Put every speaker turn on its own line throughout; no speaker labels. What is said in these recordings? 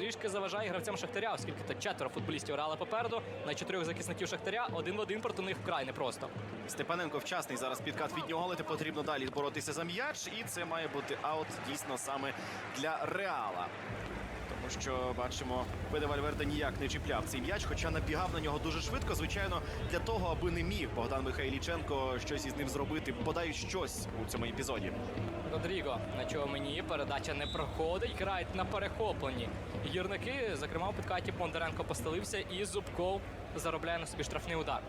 трішки заважає гравцям Шахтаря, оскільки так четверо футболістів грали попереду. На чотирьох захисників Шахтаря один в один проти них вкрай непросто.
Степаненко вчасний зараз підкат від нього, але те потрібно далі боротися за м'яч, і це має бути аут дійсно саме для Реала. Тому що бачимо, Педе Вальверде ніяк не чіпляв цей м'яч, хоча набігав на нього дуже швидко. Звичайно, для того, аби не міг Богдан Михайліченко щось із ним зробити, бодай щось у цьому епізоді.
Родріго на чого мені передача не проходить. Грають на перехопленні. Гірники, зокрема, у підкаті Бондаренко постелився і Зубков заробляє на собі штрафний удар.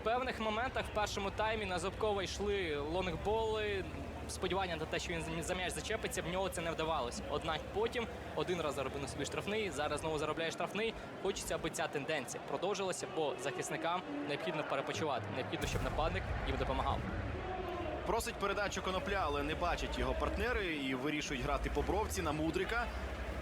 В певних моментах в першому таймі на Зубкова йшли лонгболи. Сподівання на те, що він за м'яч зачепиться, в нього це не вдавалось. Однак потім один раз заробив на собі штрафний, зараз знову заробляє штрафний. Хочеться, аби ця тенденція продовжилася, бо захисникам необхідно перепочивати. Необхідно, щоб нападник їм допомагав.
Просить передачу конопля, але не бачать його партнери і вирішують грати по бровці на мудрика.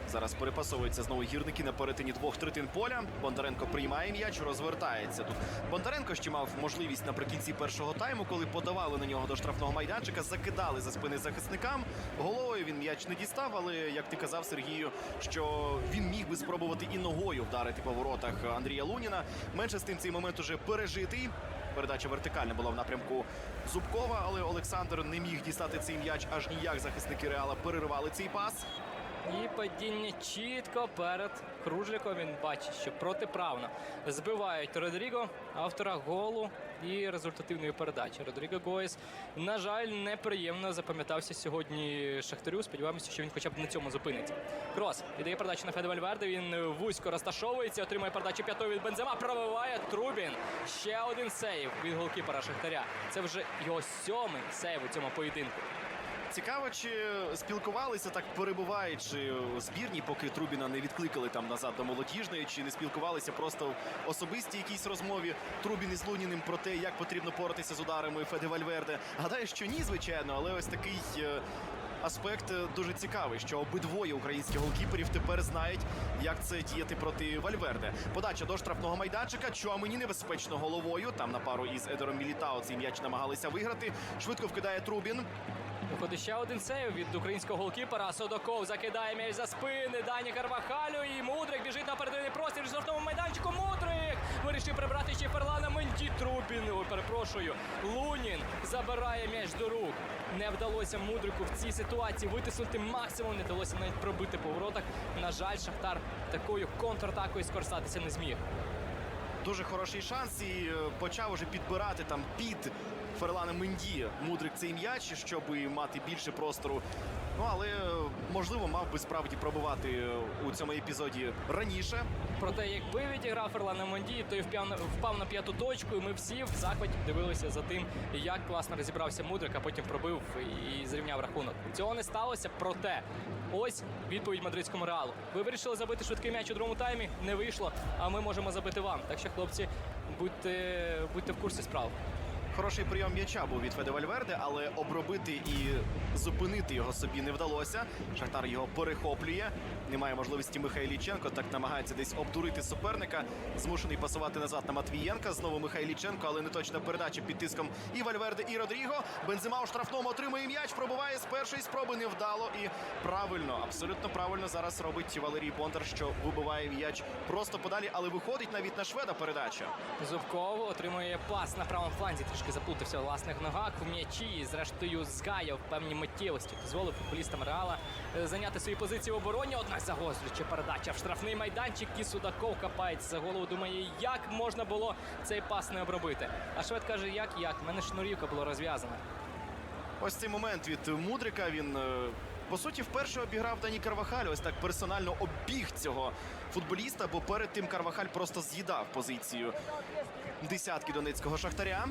Зараз перепасовуються знову гірники на перетині двох третин поля. Бондаренко приймає м'яч, розвертається тут. Бондаренко ще мав можливість наприкінці першого тайму, коли подавали на нього до штрафного майданчика, закидали за спини захисникам. Головою він м'яч не дістав, але як ти казав, Сергію, що він міг би спробувати і ногою вдарити по воротах Андрія Луніна. Менше з тим цей момент уже пережитий. Передача вертикальна була в напрямку Зубкова, але Олександр не міг дістати цей м'яч аж ніяк. Захисники Реала перервали цей пас.
І падіння чітко перед Кружліком. Він бачить, що протиправно збивають Родріго, автора голу і результативної передачі. Родріго Гоєс, на жаль, неприємно запам'ятався сьогодні Шахтарю. Сподіваємося, що він хоча б на цьому зупиниться. Крос віддає передачу на Феде Вальверде. Він вузько розташовується, отримує передачу п'ятою від Бензема. Пробиває Трубін. Ще один сейв від голкіпера Шахтаря. Це вже його сьомий сейв у цьому поєдинку.
Цікаво, чи спілкувалися так перебуваючи у збірні, поки Трубіна не відкликали там назад до молодіжної, чи не спілкувалися просто в особистій якійсь розмові Трубін із Луніним про те, як потрібно поратися з ударами Феде Вальверде. Гадаю, що ні, звичайно, але ось такий. е, Аспект е, дуже цікавий, що обидвоє українських голкіперів тепер знають, як це діяти проти Вальверде. Подача до штрафного майданчика. Чуамені небезпечно головою. Там на пару із Едером Мілітао цей м'яч намагалися виграти. Швидко вкидає Трубін.
Виходить ще один сейв від українського голкіпера. Содоков закидає м'яч за спини. Дані Карвахалю і Мудрик біжить на передовий простір в жовтому майданчику. Мудрик вирішив прибрати ще Ферлана Менді Трубін. Ой, перепрошую. Лунін забирає м'яч до рук. Не вдалося Мудрику в цій ситуації витиснути максимум. Не вдалося навіть пробити по воротах. На жаль, Шахтар такою контратакою скористатися не зміг.
Дуже хороший шанс і е, почав уже підбирати там під Ферлана Менді мудрик цей м'яч, щоб мати більше простору. Ну але е, можливо мав би справді пробувати е, у цьому епізоді раніше.
Проте, якби відіграв Ферлана Монді, то й впав на п'яту точку, і ми всі в захваті дивилися за тим, як класно розібрався Мудрик, а потім пробив і зрівняв рахунок. Цього не сталося, проте ось відповідь мадридському реалу. Ви вирішили забити швидкий м'яч у другому таймі, не вийшло, а ми можемо забити вам. Так що, хлопці, будьте, будьте в курсі справ.
Хороший прийом м'яча був від Феде Вальверде, але обробити і зупинити його собі не вдалося. Шахтар його перехоплює. Немає можливості Михайліченко. Так намагається десь обдурити суперника. Змушений пасувати назад на Матвієнка. Знову Михайліченко, але не точна передача під тиском і Вальверде, і Родріго. Бензима у штрафному отримує м'яч. Пробуває з першої спроби невдало. І правильно, абсолютно правильно зараз робить Валерій Бондар, що вибиває м'яч просто подалі, але виходить навіть на шведа передача.
Зубков отримує пас на правому фланзі. Трішки заплутався в власних ногах в м'ячі. І, Зрештою, згаяв певні миттєвості. Дозволив футболістам Реала е, зайняти свої позиції в обороні. Однак загострююча передача в штрафний майданчик. І Судаков капається за голову. Думає, як можна було цей пас не обробити. А швед каже, як як? У мене шнурівка була розв'язана.
Ось цей момент від Мудрика. Він е, по суті вперше обіграв Дані Карвахаль. Ось так персонально обіг цього футболіста, бо перед тим Карвахаль просто з'їдав позицію десятки донецького шахтаря.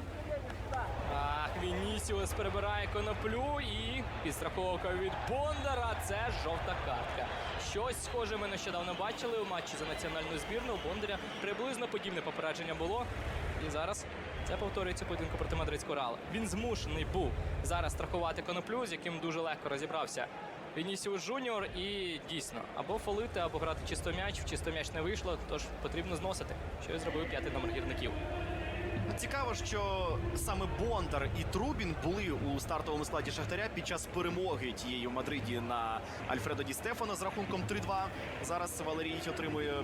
Вінісіус перебирає коноплю і підстраховка від Бондара. Це жовта картка. Щось схоже ми нещодавно бачили у матчі за національну збірну. У Бондаря приблизно подібне попередження було. І зараз це повторюється поєдинку проти мадридського Реала. Він змушений був зараз страхувати коноплю, з яким дуже легко розібрався. Вінісіус Жуніор і дійсно або фолити, або грати чисто м'яч. В чисто м'яч не вийшло, тож потрібно зносити, що і зробив п'ятий номер гірників.
Цікаво, що саме Бондар і Трубін були у стартовому складі Шахтаря під час перемоги тієї в Мадриді на Альфредо Ді Стефано з рахунком 3-2. Зараз Валерій отримує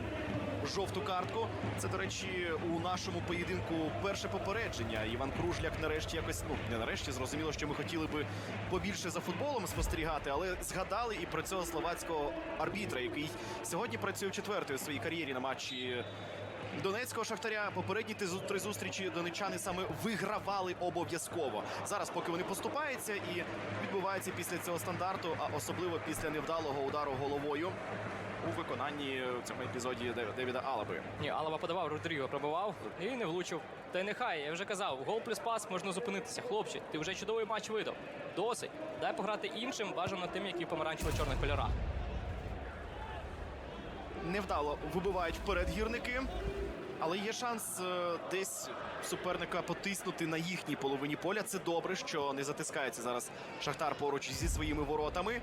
жовту картку. Це, до речі, у нашому поєдинку перше попередження. Іван Кружляк нарешті якось ну не нарешті зрозуміло, що ми хотіли би побільше за футболом спостерігати, але згадали і про цього словацького арбітра, який сьогодні працює в четвертій у своїй кар'єрі на матчі Донецького шахтаря попередні три зустрічі донечани саме вигравали обов'язково. Зараз, поки вони поступаються і відбувається після цього стандарту, а особливо після невдалого удару головою у виконанні в цьому епізоді Девіда Алаби.
Ні, Алава подавав, Родріго пробивав і не влучив. Та й нехай, я вже казав, гол плюс пас можна зупинитися. Хлопче, ти вже чудовий матч видав. Досить. Дай пограти іншим, бажано тим, які в помаранчево-чорних кольорах.
Невдало вибивають вперед гірники. Але є шанс е, десь суперника потиснути на їхній половині поля. Це добре, що не затискається зараз Шахтар поруч зі своїми воротами.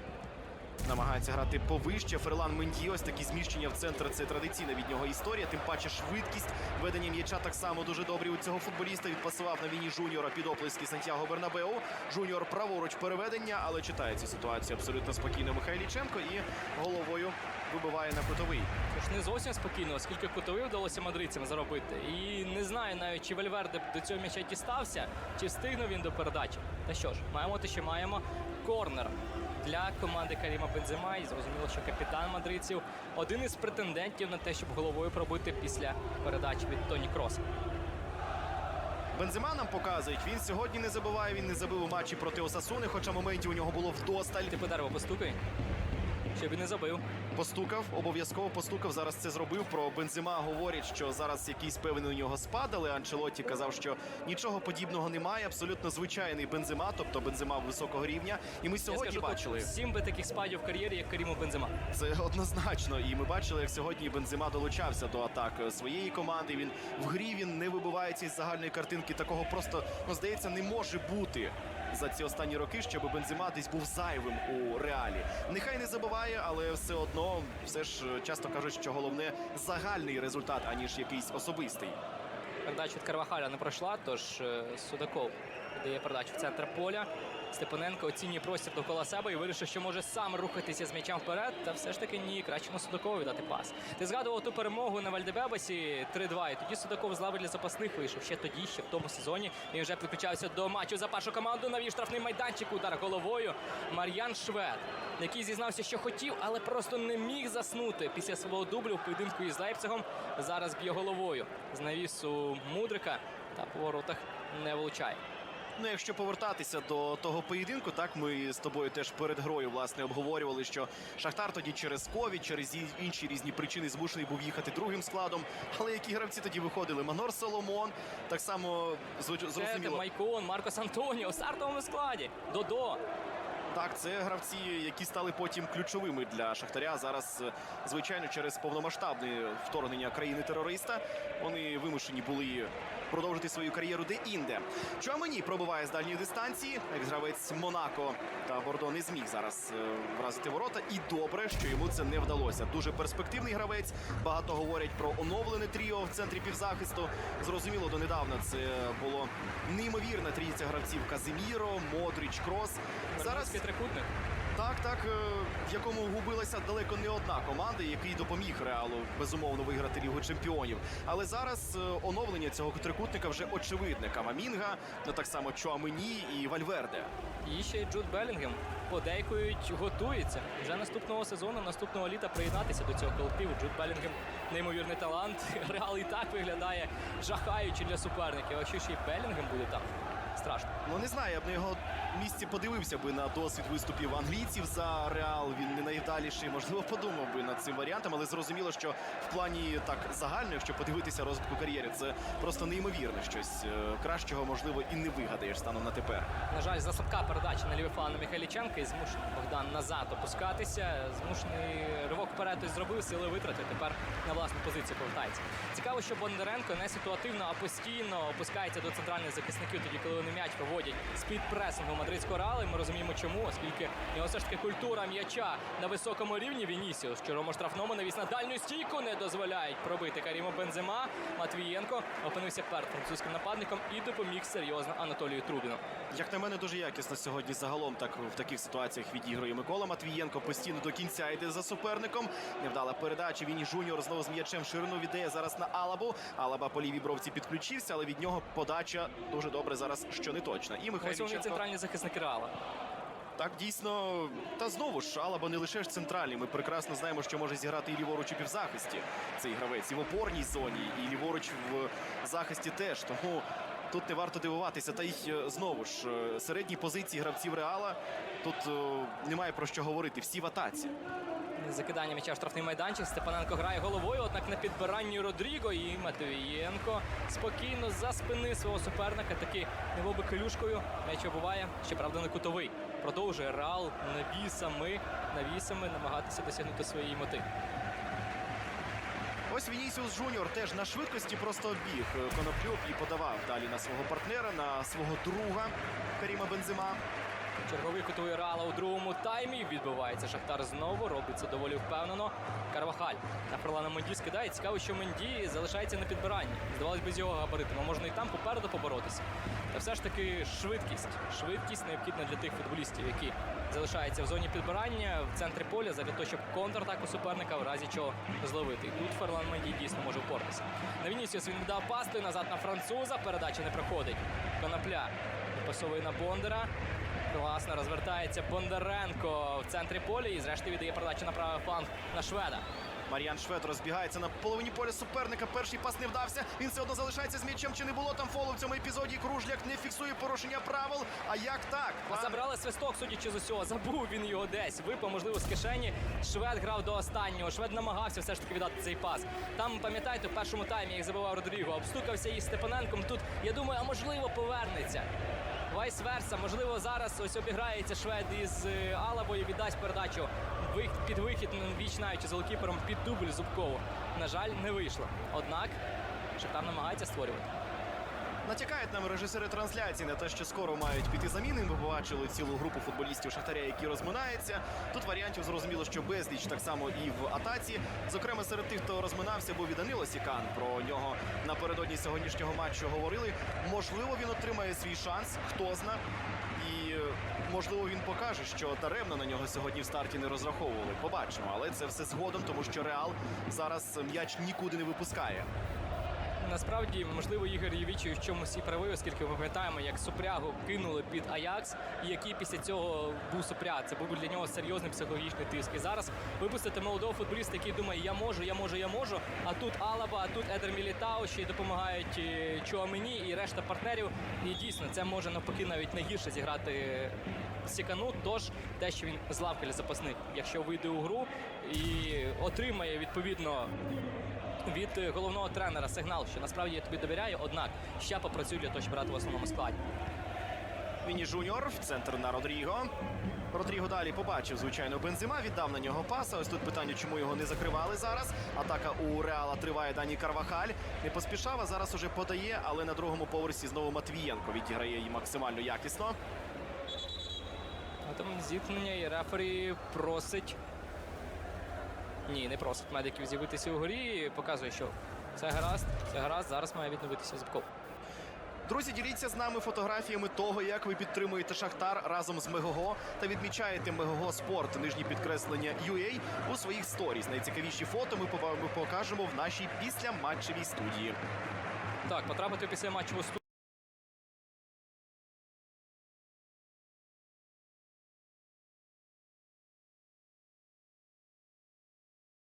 Намагається грати повище. Ферлан Менді, ось такі зміщення в центр. Це традиційна від нього історія. Тим паче швидкість ведення м'яча так само дуже добрі у цього футболіста. Відпасував на війні жуніора під оплески Сантьяго Бернабеу. Жуніор праворуч переведення, але читає цю ситуацію абсолютно спокійно Михайліченко і головою вибиває на кутовий.
Тож не зовсім спокійно, оскільки кутовий вдалося мадридцям заробити. І не знаю навіть, чи Вальверде до цього м'яча дістався, чи встигнув він до передачі. Та що ж, маємо те, що маємо. Корнер для команди Каріма Бензима. І зрозуміло, що капітан мадридців один із претендентів на те, щоб головою пробити після передачі від Тоні Кроса.
Бензима нам показують. Він сьогодні не забиває. Він не забив у матчі проти Осасуни, хоча моментів у нього було вдосталь.
Ти по дереву постукай, щоб він не забив.
Постукав, обов'язково постукав. Зараз це зробив. Про Бензема говорять, що зараз якийсь певний у нього спад, але Анчелотті казав, що нічого подібного немає. Абсолютно звичайний Бензема, тобто Бензема високого рівня. І ми
Я
сьогодні
скажу,
бачили
сім би таких спадів в кар'єрі, як Каріму Бензема.
це однозначно. І ми бачили, як сьогодні Бензема долучався до атак своєї команди. Він в грі він не вибивається із загальної картинки. Такого просто ну здається не може бути. За ці останні роки, щоб Бензима десь був зайвим у реалі. Нехай не забуває, але все одно, все ж часто кажуть, що головне загальний результат, аніж якийсь особистий.
Передача від Карвахаля не пройшла, тож е, Судаков дає передачу в центр поля. Степаненко оцінює простір довкола себе і вирішив, що може сам рухатися з м'ячем вперед. Та все ж таки ні, краще на Судакову віддати пас. Ти згадував ту перемогу на Вальдебебасі 3-2. І тоді Судаков з лави для запасних вийшов. Ще тоді, ще в тому сезоні. Він вже підключався до матчу за першу команду. Навів штрафний майданчик, удар головою. Мар'ян Швед, який зізнався, що хотів, але просто не міг заснути після свого дублю в поєдинку із Лейпцигом. Зараз б'є головою з навісу Мудрика та по воротах не влучає.
Ну, якщо повертатися до того поєдинку, так ми з тобою теж перед грою власне обговорювали, що Шахтар тоді через ковід, через інші різні причини змушений був їхати другим складом. Але які гравці тоді виходили? Манор Соломон, так само зрозуміло.
Майкон, Маркос Антоніо стартовому складі. Додо.
Так, це гравці, які стали потім ключовими для Шахтаря. Зараз, е, звичайно, через повномасштабне вторгнення країни-терориста вони вимушені були продовжити свою кар'єру де-інде. Чуамені пробиває з дальньої дистанції. Екс-гравець Монако та Бордо не зміг зараз е, вразити ворота. І добре, що йому це не вдалося. Дуже перспективний гравець. Багато говорять про оновлене тріо в центрі півзахисту. Зрозуміло, донедавна це було неймовірна трійця гравців Казиміро, Модріч, Крос. Зараз
трикутник.
Так, так, е, в якому губилася далеко не одна команда, який допоміг Реалу безумовно виграти Лігу Чемпіонів. Але зараз е, оновлення цього трикутника вже очевидне. Камамінга, ну так само Чуамені і Вальверде.
І ще й Джуд Белінгем подейкують, готується вже наступного сезону, наступного літа приєднатися до цього колективу. Джуд Белінгем неймовірний талант. Реал і так виглядає жахаючи для суперників. А якщо ще й Белінгем буде там, страшно.
Ну не знаю, я б на його місці подивився би на досвід виступів англійців за Реал. Він не найвдаліший, можливо, подумав би над цим варіантом, але зрозуміло, що в плані так загально, якщо подивитися розвитку кар'єри, це просто неймовірне щось Е, кращого, можливо, і не вигадаєш станом на тепер.
На жаль, заслабка передача на лівий фланг Михайліченка і змушений Богдан назад опускатися. Змушений ривок вперед ось зробив, сили витратив. Тепер на власну позицію повертається. Цікаво, що Бондаренко не ситуативно, а постійно опускається до центральних захисників, тоді коли вони м'яч виводять з-під пресингу мадридського реалу. Ми розуміємо, чому, оскільки в нього все ж таки культура м'яча на високому рівні. Вінісіус, чорному штрафному навіс на дальню стійку не дозволяють пробити Каріму Бензема. Матвієнко опинився перед французьким нападником і допоміг серйозно Анатолію Трубіну.
Як на мене, дуже якісно сьогодні загалом так в таких ситуаціях відігрує Микола Матвієнко. Постійно до кінця йде за суперником. Невдала передача. І жуніор знову з м'ячем ширину віддає зараз на Алабу. Алаба по лівій бровці підключився, але від нього подача дуже добре зараз, що не точна. І
Ось вони
Михайліченко
центральні захисники реала.
так дійсно. Та знову ж Алаба не лише ж центральний. Ми прекрасно знаємо, що може зіграти і ліворуч у півзахисті. Цей гравець і в опорній зоні, і ліворуч в захисті теж. Тому тут не варто дивуватися. Та й е, знову ж е, середні позиції гравців Реала тут е, немає про що говорити. Всі в атаці.
Закидання м'яча в штрафний майданчик. Степаненко грає головою, однак на підбиранні Родріго і Матвієнко спокійно за спини свого суперника. Таки невоби келюшкою. М'яч буває, щоправда, не кутовий. Продовжує Реал навісами, навісами намагатися досягнути своєї мети.
Ось Вінісіус Жуніор теж на швидкості просто обіг е, Коноплюк і подавав далі на свого партнера, на свого друга Каріма Бензима.
Черговий кутовий Реала у другому таймі. Відбувається Шахтар знову. Робить це доволі впевнено. Карвахаль на Ферлана Менді скидає. Цікаво, що Менді залишається на підбиранні. Здавалось би, з його габаритами. Можна і там попереду поборотися. Та все ж таки швидкість. Швидкість необхідна для тих футболістів, які залишаються в зоні підбирання в центрі поля, для того, щоб контратаку суперника в разі чого зловити. Тут Ферлан Менді дійсно може впоратися. На Вінісіус він віддав пасту назад на француза. Передача не проходить. Конопля пасовує на Бондара. Класно розвертається Бондаренко в центрі поля і зрештою віддає передачу на правий фланг на шведа.
Мар'ян Швед розбігається на половині поля суперника. Перший пас не вдався. Він все одно залишається з м'ячем. Чи не було там фолу в цьому епізоді? Кружляк не фіксує порушення правил. А як так? Пан-
Забрали свисток, судячи з усього. Забув він його десь. Випав, можливо, з кишені. Швед грав до останнього. Швед намагався все ж таки віддати цей пас. Там, пам'ятаєте, в першому таймі, як забивав Родріго, обстукався із Степаненком. Тут я думаю, а можливо повернеться. Вайс верса, можливо, зараз ось обіграється швед із е, Алабою, віддасть передачу під вихід вічнаючи з голкіпером під дубль Зубкову. На жаль, не вийшло. Однак Шахтар намагається створювати.
Натякають нам режисери трансляції на те, що скоро мають піти заміни. Ми побачили цілу групу футболістів Шахтаря, які розминаються. Тут варіантів зрозуміло, що безліч так само і в атаці. Зокрема, серед тих, хто розминався, був і Данило Сікан. Про нього напередодні сьогоднішнього матчу говорили. Можливо, він отримає свій шанс, хто зна. І можливо він покаже, що даремно на нього сьогодні в старті не розраховували. Побачимо, але це все згодом, тому що Реал зараз м'яч нікуди не випускає.
Насправді, можливо, Ігор Євічий в чомусь і правий, оскільки ми пам'ятаємо, як Супрягу кинули під Аякс, і який після цього був Супряг. Це був для нього серйозний психологічний тиск. І зараз випустити молодого футболіста, який думає, я можу, я можу, я можу. А тут Алаба, а тут Едер Мілітау, ще й допомагають е, Чуамені і решта партнерів. І дійсно, це може навпаки навіть найгірше зіграти Сікану. Тож те, що він з лавки запасних, якщо вийде у гру і отримає відповідно від е, головного тренера сигнал, що насправді я тобі довіряю, однак ще попрацюю для того, щоб грати в основному складі.
Міні Жуніор в центр на Родріго. Родріго далі побачив, звичайно, бензима, віддав на нього паса. Ось тут питання, чому його не закривали зараз. Атака у Реала триває Дані Карвахаль. Не поспішав, а зараз уже подає, але на другому поверсі знову Матвієнко відіграє її максимально якісно.
А там зіткнення і рефері просить. Ні, не просить медиків з'явитися у горі. Показує, що все гаразд, все гаразд. Зараз має відновитися Зубков.
Друзі, діліться з нами фотографіями того, як ви підтримуєте Шахтар разом з Мегого та відмічаєте Мегого Спорт, нижні підкреслення UA у своїх сторіс. Найцікавіші фото ми покажемо в нашій післяматчевій студії.
Так, потрапити після матчу студію.